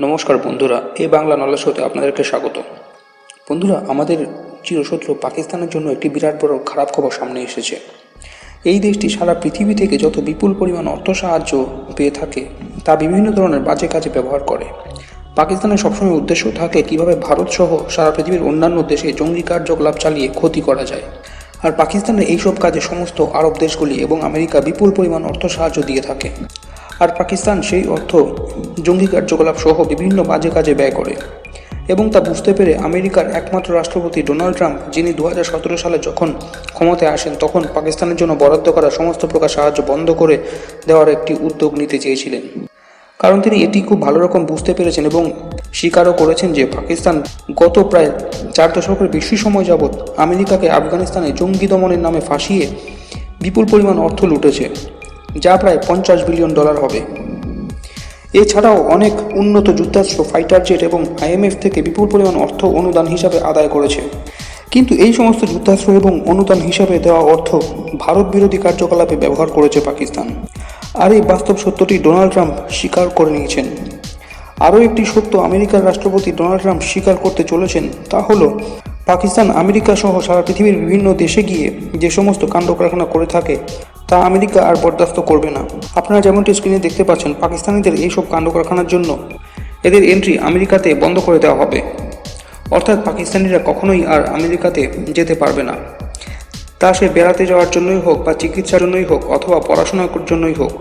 নমস্কার বন্ধুরা, এ বাংলা নলেজ হতে আপনাদেরকে স্বাগত। বন্ধুরা, আমাদের চিরশত্রু পাকিস্তানের জন্য একটি বিরাট বড় খারাপ খবর সামনে এসেছে। এই দেশটি সারা পৃথিবী থেকে যত বিপুল পরিমাণ অর্থ সাহায্য পেয়ে থাকে, তা বিভিন্ন ধরনের বাজে কাজে ব্যবহার করে। পাকিস্তানের সবসময় উদ্দেশ্য থাকে কীভাবে ভারত সহ সারা পৃথিবীর অন্যান্য দেশে জঙ্গি কার্যকলাপ চালিয়ে ক্ষতি করা যায়। আর পাকিস্তানের এইসব কাজে সমস্ত আরব দেশগুলি এবং আমেরিকা বিপুল পরিমাণ অর্থ সাহায্য দিয়ে থাকে। আর পাকিস্তান সেই অর্থ জঙ্গি কার্যকলাপ সহ বিভিন্ন বাজে কাজে ব্যয় করে। এবং তা বুঝতে পেরে আমেরিকার একমাত্র রাষ্ট্রপতি ডোনাল্ড ট্রাম্প, যিনি দু হাজার সতেরো সালে যখন ক্ষমতায় আসেন, তখন পাকিস্তানের জন্য বরাদ্দ করা সমস্ত প্রকার সাহায্য বন্ধ করে দেওয়ার একটি উদ্যোগ নিতে চেয়েছিলেন। কারণ তিনি এটি খুব ভালো রকম বুঝতে পেরেছেন এবং স্বীকারও করেছেন যে পাকিস্তান গত প্রায় চার দশকের বেশি সময় যাবৎ আমেরিকাকে আফগানিস্তানে জঙ্গি দমনের নামে ফাঁসিয়ে বিপুল পরিমাণ অর্থ লুটেছে। যা প্রায় পঞ্চাশ বিলিয়ন ডলার হবে। এছাড়াও অনেক উন্নত যুদ্ধাস্ত্র ফাইটার জেট এবং আইএমএফ থেকে বিপুল পরিমাণ অর্থ অনুদান হিসাবে আদায় করেছে। কিন্তু এই সমস্ত যুদ্ধাস্ত্র এবং অনুদান হিসাবে দেওয়া অর্থ ভারত বিরোধী কার্যকলাপে ব্যবহার করেছে পাকিস্তান। আর এই বাস্তব সত্যটি ডোনাল্ড ট্রাম্প স্বীকার করে নিয়েছেন। আরও একটি সত্য আমেরিকার রাষ্ট্রপতি ডোনাল্ড ট্রাম্প স্বীকার করতে চলেছেন তা হলো, পাকিস্তান আমেরিকা সহ সারা পৃথিবীর বিভিন্ন দেশে গিয়ে যে সমস্ত কাণ্ড কারখানা করে থাকে তা আমেরিকা আর বরদাস্ত করবে না। আপনারা যেমনটি স্ক্রিনে দেখতে পাচ্ছেন, পাকিস্তানিদের এইসব কাণ্ড কারখানার জন্য এদের এন্ট্রি আমেরিকাতে বন্ধ করে দেওয়া হবে। অর্থাৎ পাকিস্তানিরা কখনোই আর আমেরিকাতে যেতে পারবে না। তা সে বেড়াতে যাওয়ার জন্যই হোক বা চিকিৎসার জন্যই হোক অথবা পড়াশোনার জন্যই হোক,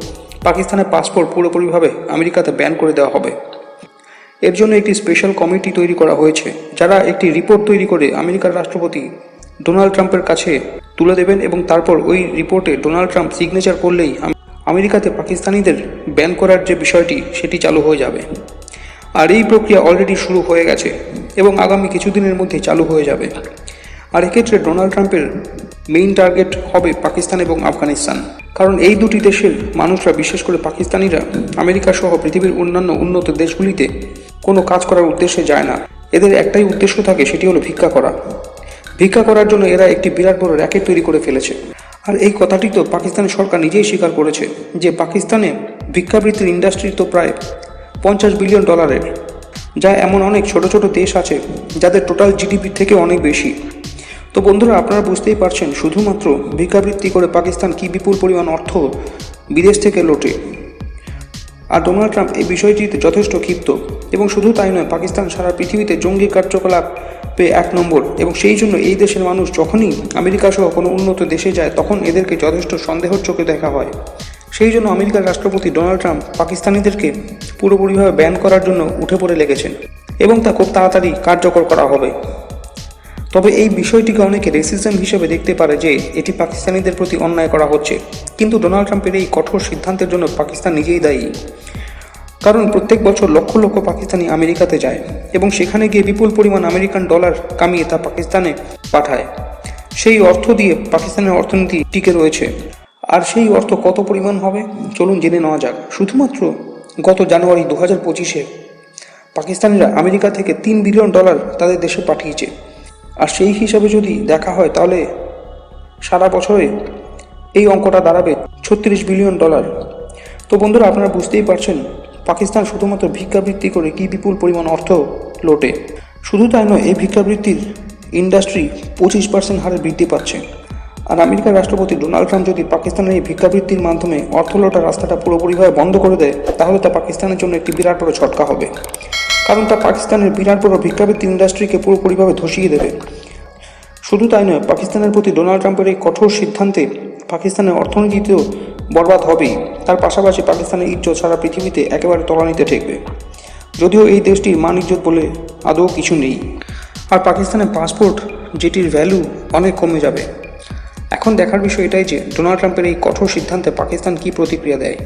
পাকিস্তানের পাসপোর্ট পুরোপুরিভাবে আমেরিকাতে ব্যান করে দেওয়া হবে। এর জন্য একটি স্পেশাল কমিটি তৈরি করা হয়েছে, যারা একটি রিপোর্ট তৈরি করে আমেরিকার রাষ্ট্রপতি ডোনাল্ড ট্রাম্পের কাছে তুলে দেবেন এবং তারপর ওই রিপোর্টে ডোনাল্ড ট্রাম্প সিগনেচার করলেই আমেরিকাতে পাকিস্তানিদের ব্যান করার যে বিষয়টি, সেটি চালু হয়ে যাবে। আর এই প্রক্রিয়া অলরেডি শুরু হয়ে গেছে এবং আগামী কিছুদিনের মধ্যে চালু হয়ে যাবে। আর এক্ষেত্রে ডোনাল্ড ট্রাম্পের মেইন টার্গেট হবে পাকিস্তান এবং আফগানিস্তান। কারণ এই দুটি দেশের মানুষরা, বিশেষ করে পাকিস্তানিরা, আমেরিকা সহ পৃথিবীর অন্যান্য উন্নত দেশগুলিতে কোনো কাজ করার উদ্দেশ্যে যায় না। এদের একটাই উদ্দেশ্য থাকে, সেটি হলো ভিক্ষা করা। ভিক্ষা করার জন্য এরা একটি বিরাট বড় র্যাকেট তৈরি করে ফেলেছে। আর এই কথাটি তো পাকিস্তানের সরকার নিজেই স্বীকার করেছে যে পাকিস্তানে ভিক্ষাবৃত্তির ইন্ডাস্ট্রি তো প্রায় পঞ্চাশ বিলিয়ন ডলারের যা এমন অনেক ছোট ছোট দেশ আছে যাদের টোটাল জিডিপি থেকে অনেক বেশি। তো বন্ধুরা, আপনারা বুঝতেই পারছেন শুধুমাত্র ভিক্ষাবৃত্তি করে পাকিস্তান কি বিপুল পরিমাণ অর্থ বিদেশ থেকে লোটে। আর ডোনাল্ড ট্রাম্প এই বিষয়টিতে যথেষ্ট ক্ষিপ্ত। এবং শুধু তাই নয়, পাকিস্তান সারা পৃথিবীতে জঙ্গি কার্যকলাপে এক নম্বর। এবং সেই জন্য এই দেশের মানুষ যখনই আমেরিকা সহ কোনো উন্নত দেশে যায়, তখন এদেরকে যথেষ্ট সন্দেহর চোখে দেখা হয়। সেই জন্য আমেরিকার রাষ্ট্রপতি ডোনাল্ড ট্রাম্প পাকিস্তানিদেরকে পুরোপুরিভাবে ব্যান করার জন্য উঠে পড়ে লেগেছেন। এবং তা খুব তাড়াতাড়ি কার্যকর করা হবে। তবে এই বিষয়টিকে অনেকে রেসিজম হিসেবে দেখতে পারে যে এটি পাকিস্তানিদের প্রতি অন্যায় করা হচ্ছে। কিন্তু ডোনাল্ড ট্রাম্পের এই কঠোর সিদ্ধান্তের জন্য পাকিস্তান নিজেই দায়ী। কারণ প্রত্যেক বছর লক্ষ লক্ষ পাকিস্তানি আমেরিকাতে যায় এবং সেখানে গিয়ে বিপুল পরিমাণ আমেরিকান ডলার কামিয়ে তা পাকিস্তানে পাঠায়। সেই অর্থ দিয়ে পাকিস্তানের অর্থনীতি টিকে রয়েছে। আর সেই অর্থ কত পরিমাণ হবে, চলুন জেনে নেওয়া যাক। শুধুমাত্র গত জানুয়ারি দু হাজার পঁচিশে পাকিস্তানিরা আমেরিকা থেকে তিন বিলিয়ন ডলার তাদের দেশে পাঠিয়েছে। আর সেই হিসাবে যদি দেখা হয়, তাহলে সারা বছরে এই অঙ্কটা দাঁড়াবে ছত্রিশ বিলিয়ন ডলার। তো বন্ধুরা, আপনারা বুঝতেই পারছেন, পাকিস্তান শুধুমাত্র ভিক্ষাবৃত্তি করে কি বিপুল পরিমাণ অর্থ লোটে। শুধু তাই নয়, এই ভিক্ষাবৃত্তির ইন্ডাস্ট্রি পঁচিশ পার্সেন্ট হারে বৃদ্ধি পাচ্ছে। আর আমেরিকার রাষ্ট্রপতি ডোনাল্ড ট্রাম্প যদি পাকিস্তানের এই ভিক্ষাবৃত্তির মাধ্যমে অর্থ লোটার রাস্তাটা পুরোপুরিভাবে বন্ধ করে দেয়, তাহলে তা পাকিস্তানের জন্য একটি বিরাট বড় ছটকা হবে। কারণ তা পাকিস্তানের বিরাট বড় ভিক্ষাবৃত্তি ইন্ডাস্ট্রিকে পুরোপুরিভাবে ধসিয়ে দেবে। শুধু তাই নয়, পাকিস্তানের প্রতি ডোনাল্ড ট্রাম্পের এই কঠোর সিদ্ধান্তে পাকিস্তানের অর্থনীতিতেও বরবাদ হবেই। তার পাশাপাশি পাকিস্তানের ইজ্জত সারা পৃথিবীতে একেবারে তলানিতে ঠেকবে। যদিও এই দেশটির মান ইজ্জত বলে আদৌ কিছু নেই। আর পাকিস্তানের পাসপোর্ট যেটির ভ্যালু অনেক কমে যাবে। এখন দেখার বিষয় এটাই যে, ডোনাল্ড ট্রাম্পের এই কঠোর সিদ্ধান্তে পাকিস্তান কী প্রতিক্রিয়া দেয়।